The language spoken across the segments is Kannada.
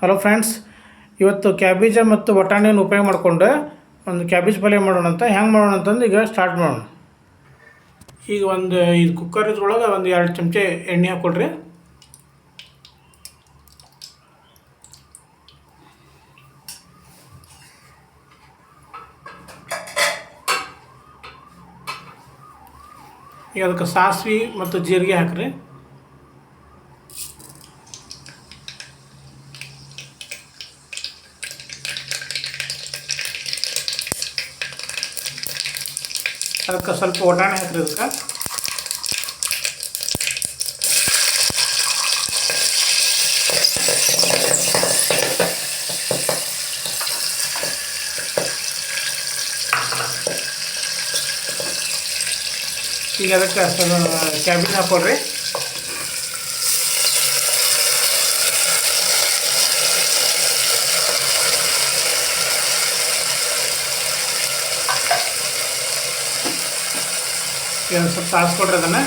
ಹಲೋ ಫ್ರೆಂಡ್ಸ್ ಇವತ್ತು ಕ್ಯಾಬೇಜ ಮತ್ತು ಬಟಾಣಿಯನ್ನು ಉಪಯೋಗ ಮಾಡಿಕೊಂಡು ಒಂದು ಕ್ಯಾಬೇಜ್ ಪಲ್ಯ ಮಾಡೋಣ ಅಂತ. ಹೆಂಗೆ ಮಾಡೋಣ ಅಂತಂದು ಈಗ ಸ್ಟಾರ್ಟ್ ಮಾಡೋಣ. ಈಗ ಒಂದು ಇದು ಕುಕ್ಕರ್ ಇದ್ರೊಳಗೆ ಒಂದು ಎರಡು ಚಮಚ ಎಣ್ಣೆ ಹಾಕ್ಕೊಡ್ರಿ ಈಗ ಅದಕ್ಕೆ ಸಾಸಿವೆ ಮತ್ತು ಜೀರಿಗೆ ಹಾಕ್ರಿ. ಅದಕ್ಕೆ ಸ್ವಲ್ಪ ಒಗ್ಗರಣೆ ಹಾಕ್ರಿ ಅದಕ್ಕೆ. ಈಗ ಅದಕ್ಕೆ ಕ್ಯಾಬಿನ್ ಹಾಕೊಡ್ರಿ ಒಂದ್ ಸ್ವಲ್ಪ ತಾಸ್ಕೊಡ್ರಿ ಅದನ್ನು.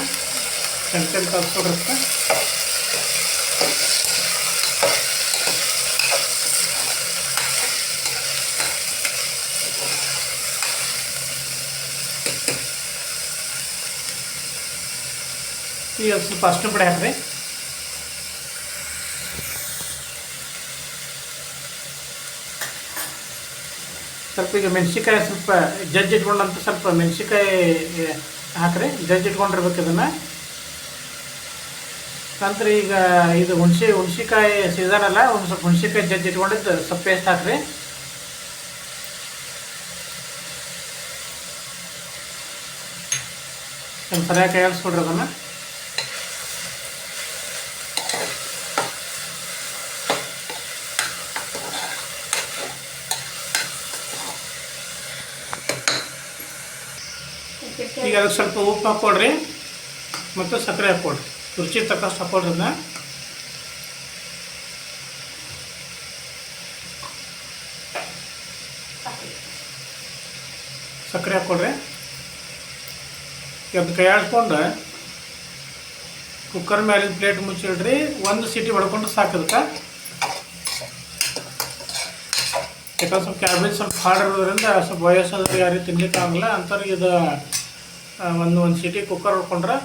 ಸಣ್ಣ ಸಣ್ಣ ತಾಸ್ಕೊಡ್ರಿ ಅದಕ್ಕೆ. ಈಗ ಸ್ವಲ್ಪ ಅಷ್ಟು ಪುಡಿ ಹಾಕ್ರಿ. ಸ್ವಲ್ಪ ಈಗ ಮೆಣಸಿನ್ಕಾಯಿ ಸ್ವಲ್ಪ ಜಜ್ಜಿ ಇಟ್ಕೊಂಡಂತ ಸ್ವಲ್ಪ ಮೆಣಸಿನ್ಕಾಯಿ ಹಾಕ್ರಿ, ಜಜ್ಜಿ ಇಟ್ಕೊಂಡಿರ್ಬೇಕು ಇದನ್ನು. ನಂತರ ಈಗ ಇದು ಹುಣಸೆ, ಹುಣ್ಸಿಕಾಯಿ ಸೀಸನ್ ಅಲ್ಲ ಒಂದು ಸ್ವಲ್ಪ ಹುಣ್ಸಿಕಾಯಿ ಜಜ್ಜಿ ಇಟ್ಕೊಂಡಿದ್ದು, ಸ್ವಲ್ಪ ಪೇಸ್ಟ್ ಹಾಕ್ರಿ. ಒಂದು ಸರಿಯಾಗಿ ಕೈಯಾಡಿಸ್ಕೊಡ್ರಿ ಅದನ್ನು. ಈಗ ಅದಕ್ಕೆ ಸ್ವಲ್ಪ ಉಪ್ಪು ಹಾಕ್ಕೊಡ್ರಿ ಮತ್ತು ಸಕ್ಕರೆ ಹಾಕ್ಕೊಡ್ರಿ. ರುಚಿ ತಕ್ಕಷ್ಟು ಹಾಕ್ಕೊಡ್ರಿ ಅದನ್ನ ಸಕ್ಕರೆ ಹಾಕ್ಕೊಡ್ರಿ. ಅದು ಕೈ ಆಡಿಸ್ಕೊಂಡು ಕುಕ್ಕರ್ ಮೇಲಿನ ಪ್ಲೇಟ್ ಮುಚ್ಚಿಡ್ರಿ. ಒಂದು ಸೀಟಿ ಹೊಡ್ಕೊಂಡು ಸಾಕು ಅದಕ್ಕೆ. ಯಾಕಂದ್ರೆ ಸ್ವಲ್ಪ ಕ್ಯಾಬೇಜ್ ಸ್ವಲ್ಪ ಹಾರ್ಡ್ ಇರೋದ್ರಿಂದ ಸ್ವಲ್ಪ ವಯಸ್ಸಾದ್ರೆ ಯಾರಿಗೂ ತಿನ್ಲಿಕ್ಕೆ ಆಗಲ್ಲ ಅಂಥವ್ರಿಗೆ ಇದು ಒಂದು ಒಂದು ಸಿಟಿ ಕುಕ್ಕರ್ ಹೊಡ್ಕೊಂಡ್ರೆ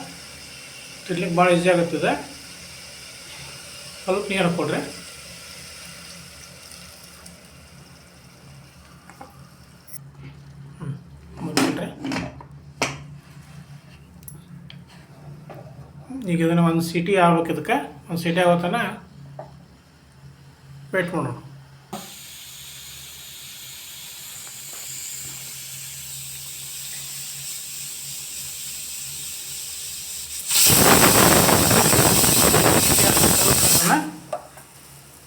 ತಿನ್ಲಿಕ್ಕೆ ಭಾಳ ಈಸಿ ಆಗುತ್ತದೆ. ಸ್ವಲ್ಪ ನೀರು ಹಾಕ್ಕೊಡ್ರಿ. ಈಗ ಇದನ್ನು ಒಂದು ಸಿಟಿ ಆಗ್ಬೇಕು ಇದಕ್ಕೆ. ಒಂದು ಸಿಟಿ ಆಗೋತನ ವೇಟ್ ಮಾಡೋಣ ಅದನ್ನ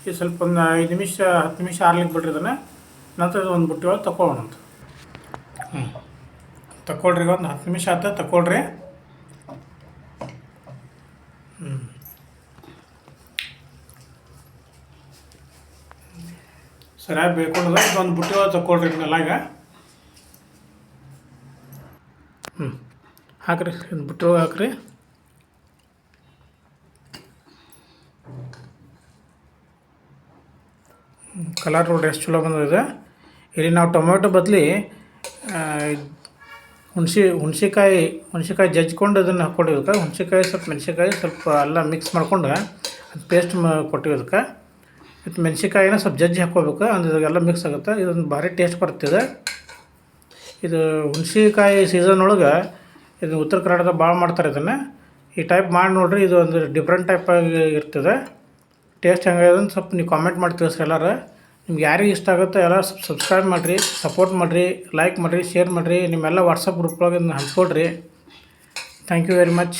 ಈ ಸ್ವಲ್ಪ ಒಂದು ಐದು ನಿಮಿಷ, ಹತ್ತು ನಿಮಿಷ ಆರ್ಲಿಕ್ಕೆ ಬಿಡ್ರಿ ಅದನ್ನು ನಂತರ ಒಂದು ಬುಟ್ಟಿ ಒಳಗೆ ತಗೊಳ್ಳೋಣ ಅಂತ. ಹ್ಞೂ ತಗೊಳ್ರಿ, ಒಂದು ಹತ್ತು ನಿಮಿಷ ಆತ ತಗೊಳ್ರಿ. ಹ್ಞೂ ಸರಿಯಾಗಿ ಬೇಕೊಂಡದ ಒಂದು ಬುಟ್ಟಿ ಒಳಗೆ ತಗೊಳ್ರಿ ಇದನ್ನೆಲ್ಲ ಈಗ ಹ್ಞೂ ಹಾಕ್ರಿ ಬುಟ್ಟಿ ಒಳಗೆ ಹಾಕ್ರಿ. ಕಲರ್ ರೋಡ್ ಎಷ್ಟು ಚಲೋ ಬಂದಿದೆ ಇಲ್ಲಿ ನಾವು ಟೊಮೆಟೊ ಬದಲಿ ಹುಣ್ಸಿ, ಹುಣ್ಸಿಕಾಯಿ ಹುಣ್ಸಿಕಾಯಿ ಜಜ್ಕೊಂಡು ಅದನ್ನು ಹಾಕ್ಕೊಂಡಿದ್ದಕ್ಕೆ ಹುಣ್ಸಿಕಾಯಿ ಸ್ವಲ್ಪ ಮೆಣಸಿಕಾಯಿ ಸ್ವಲ್ಪ ಎಲ್ಲ ಮಿಕ್ಸ್ ಮಾಡ್ಕೊಂಡು ಅದು ಪೇಸ್ಟ್ ಮಾ ಕೊಟ್ಟಿದ್ದಕ್ಕೆ ಮತ್ತು ಮೆಣಸಿಕಾಯಿನ ಸ್ವಲ್ಪ ಜಜ್ಜಿ ಹಾಕ್ಕೋಬೇಕು, ಅಂದ್ರೆ ಎಲ್ಲ ಮಿಕ್ಸ್ ಆಗುತ್ತೆ. ಇದೊಂದು ಭಾರಿ ಟೇಸ್ಟ್ ಬರ್ತಿದೆ ಇದು. ಹುಣ್ಸಿಕಾಯಿ ಸೀಸನ್ ಒಳಗೆ ಇದು ಉತ್ತರ ಕರ್ನಾಟಕ ಭಾಳ ಮಾಡ್ತಾರೆ ಇದನ್ನು. ಈ ಟೈಪ್ ಮಾಡಿ ನೋಡಿರಿ, ಇದು ಒಂದು ಡಿಫ್ರೆಂಟ್ ಟೈಪ್ ಆಗಿ ಇರ್ತದೆ. ಟೇಸ್ಟ್ ಹೆಂಗಿದೆ ಅಂತ ಸ್ವಲ್ಪ ನೀವು ಕಾಮೆಂಟ್ ಮಾಡಿ ತಿಳಿಸ್ರಿ ಎಲ್ಲರೂ. ನಿಮ್ಗೆ ಯಾರಿಗೆ ಇಷ್ಟ ಆಗುತ್ತೋ ಎಲ್ಲ ಸಬ್ಸ್ಕ್ರೈಬ್ ಮಾಡಿರಿ ಸಪೋರ್ಟ್ ಮಾಡಿರಿ ಲೈಕ್ ಮಾಡಿರಿ ಶೇರ್ ಮಾಡಿರಿ, ನಿಮ್ಮೆಲ್ಲ ವಾಟ್ಸಪ್ ಗ್ರೂಪ್ ಒಳಗೆ ಹಂಚ್ಕೊಡ್ರಿ ಥ್ಯಾಂಕ್ ಯು ವೆರಿ ಮಚ್